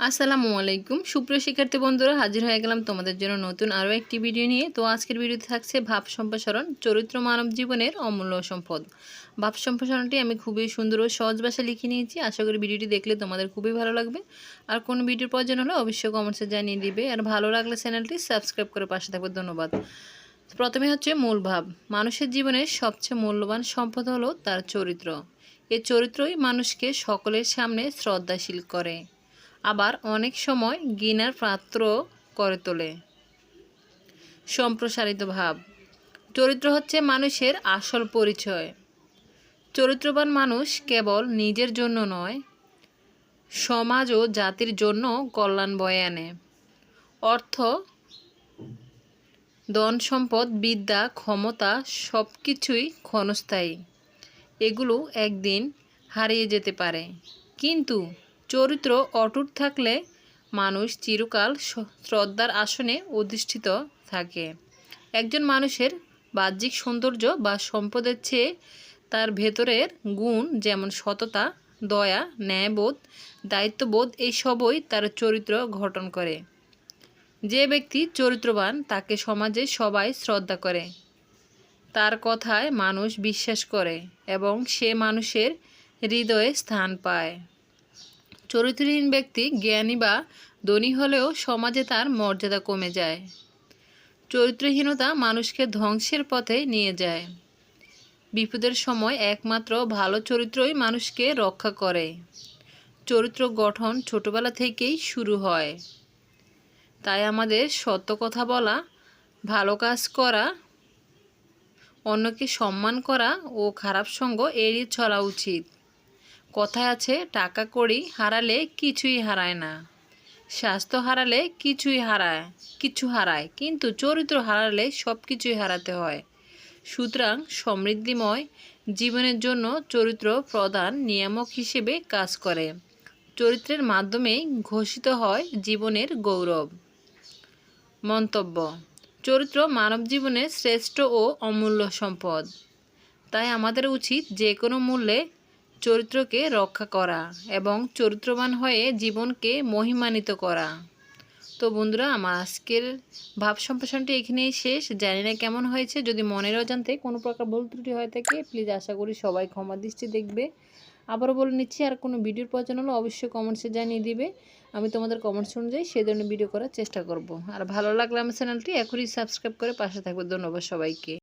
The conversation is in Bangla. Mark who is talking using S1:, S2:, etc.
S1: আসসালামু আলাইকুম। সুপ্রিয় শিক্ষার্থী বন্ধুরা, হাজির হয়ে গেলাম তোমাদের জন্য নতুন আরও একটি ভিডিও নিয়ে। তো আজকের ভিডিওতে থাকছে ভাব সম্প্রসারণ, চরিত্র মানব জীবনের অমূল্য সম্পদ। ভাব সম্প্রসারণটি আমি খুবই সুন্দর ও সহজ ভাষায় লিখে নিয়েছি। আশা করি ভিডিওটি দেখলে তোমাদের খুবই ভালো লাগবে। আর কোনো ভিডিওর প্রয়োজন হলে অবশ্যই কমেন্টসে জানিয়ে দিবে। আর ভালো লাগলে চ্যানেলটি সাবস্ক্রাইব করে পাশে থাকবে। ধন্যবাদ। প্রথমে হচ্ছে মূল ভাব। মানুষের জীবনের সবচেয়ে মূল্যবান সম্পদ হলো তার চরিত্র। এই চরিত্রই মানুষকে সকলের সামনে শ্রদ্ধাশীল করে। আবার অনেক সময় গিনার পাত্র করে তোলে। সম্প্রসারিত ভাব। চরিত্র হচ্ছে মানুষের আসল পরিচয়। চরিত্রবান মানুষ কেবল নিজের জন্য নয়, সমাজ ও জাতির জন্য কল্যাণ বয়ে আনে। অর্থ, ধন সম্পদ, বিদ্যা, ক্ষমতা সব কিছুই ক্ষণস্থায়ী। এগুলো একদিন হারিয়ে যেতে পারে। কিন্তু চরিত্র অটুট থাকলে মানুষ চিরকাল শ্রদ্ধার আসনে অধিষ্ঠিত থাকে। একজন মানুষের বাহ্যিক সৌন্দর্য বা সম্পদের চেয়ে তার ভেতরের গুণ যেমন সততা, দয়া, ন্যায়বোধ, দায়িত্ববোধ, এই সবই তার চরিত্র গঠন করে। যে ব্যক্তি চরিত্রবান, তাকে সমাজে সবাই শ্রদ্ধা করে। তার কথায় মানুষ বিশ্বাস করে এবং সে মানুষের হৃদয়ে স্থান পায়। চরিত্রহীন ব্যক্তি জ্ঞানী বা ধনী হলেও সমাজে তার মর্যাদা কমে যায়। চরিত্রহীনতা মানুষকে ধ্বংসের পথে নিয়ে যায়। বিপদের সময় একমাত্র ভালো চরিত্রই মানুষকে রক্ষা করে। চরিত্র গঠন ছোটবেলা থেকেই শুরু হয়। তাই আমাদের সত্য কথা বলা, ভালো কাজ করা, অন্যকে সম্মান করা ও খারাপ সঙ্গ এড়িয়ে চলা উচিত। কথায় আছে, টাকা কড়ি হারালে কিছুই হারায় না। স্বাস্থ্য হারালে কিছুই হারায়, কিছু হারায়, কিন্তু চরিত্র হারালে সব কিছুই হারাতে হয়। সুতরাং সমৃদ্ধিময় জীবনের জন্য চরিত্র প্রধান নিয়ামক হিসেবে কাজ করে। চরিত্রের মাধ্যমেই ঘোষিত হয় জীবনের গৌরব। মন্তব্য, চরিত্র মানব জীবনের শ্রেষ্ঠ ও অমূল্য সম্পদ। তাই আমাদের উচিত যে কোনো মূল্যে চরিত্রকে রক্ষা করা এবং চরিত্রবান হয়ে জীবনকে মহিমান্বিত করা। তো বন্ধুরা, আমার আজকের ভাব সম্প্রসারণটি এখানেই শেষ। জানি না কেমন হয়েছে, যদি মনের অজান্তে কোনো প্রকার ভুল ত্রুটি হয়ে থাকে প্লিজ আশা করি সবাই ক্ষমা দৃষ্টি দেখবে। আবারও বলে নিচ্ছি, আর কোনো ভিডিওর প্রয়োজন হলে অবশ্যই কমেন্টসে জানিয়ে দিবে। আমি তোমাদের কমেন্টস অনুযায়ী সেই ধরনের ভিডিও করার চেষ্টা করব। আর ভালো লাগলে আমার চ্যানেলটি এখনই সাবস্ক্রাইব করে পাশে থাকবে। ধন্যবাদ সবাইকে।